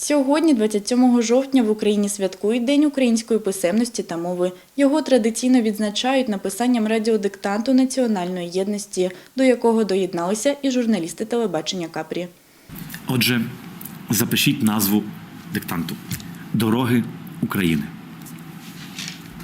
Сьогодні, 27 жовтня, в Україні святкують День української писемності та мови. Його традиційно відзначають написанням радіодиктанту національної єдності, до якого доєдналися і журналісти телебачення Капрі. Отже, запишіть назву диктанту Дороги України.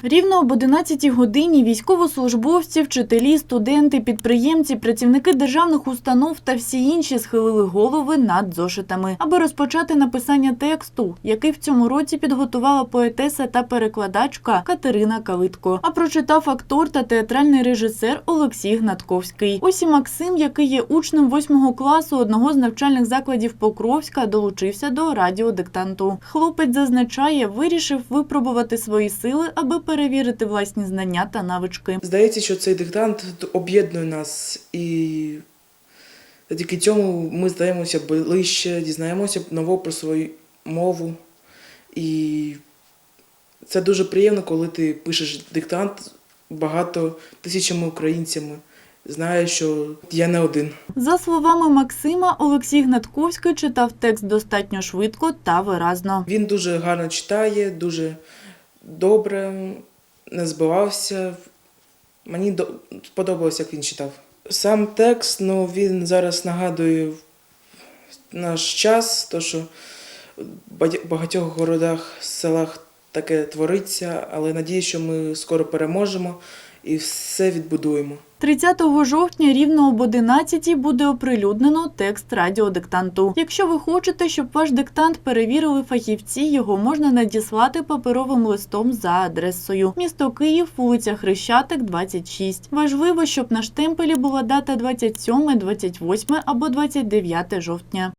Рівно об 11 годині військовослужбовці, вчителі, студенти, підприємці, працівники державних установ та всі інші схилили голови над зошитами, аби розпочати написання тексту, який в цьому році підготувала поетеса та перекладачка Катерина Калитко. А прочитав актор та театральний режисер Олексій Гнатковський. Ось і Максим, який є учнем 8 класу одного з навчальних закладів Покровська, долучився до радіодиктанту. Хлопець зазначає, вирішив випробувати свої сили, аби перевірити власні знання та навички. Здається, що цей диктант об'єднує нас, і завдяки цьому ми здаємося ближче, дізнаємося нового про свою мову. І це дуже приємно, коли ти пишеш диктант багато тисячами українцями. Знаєш, що я не один. За словами Максима, Олексій Гнатковський читав текст достатньо швидко та виразно. Він дуже гарно читає, дуже добре, не збивався. Мені до- сподобалось, як він читав. Сам текст, ну, він зараз нагадує наш час, то що в багатьох городах, селах таке твориться, але надію, що ми скоро переможемо і все відбудуємо. 30 жовтня рівно об 11 буде оприлюднено текст радіодиктанту. Якщо ви хочете, щоб ваш диктант перевірили фахівці, його можна надіслати паперовим листом за адресою. Місто Київ, вулиця Хрещатик, 26. Важливо, щоб на штемпелі була дата 27, 28 або 29 жовтня.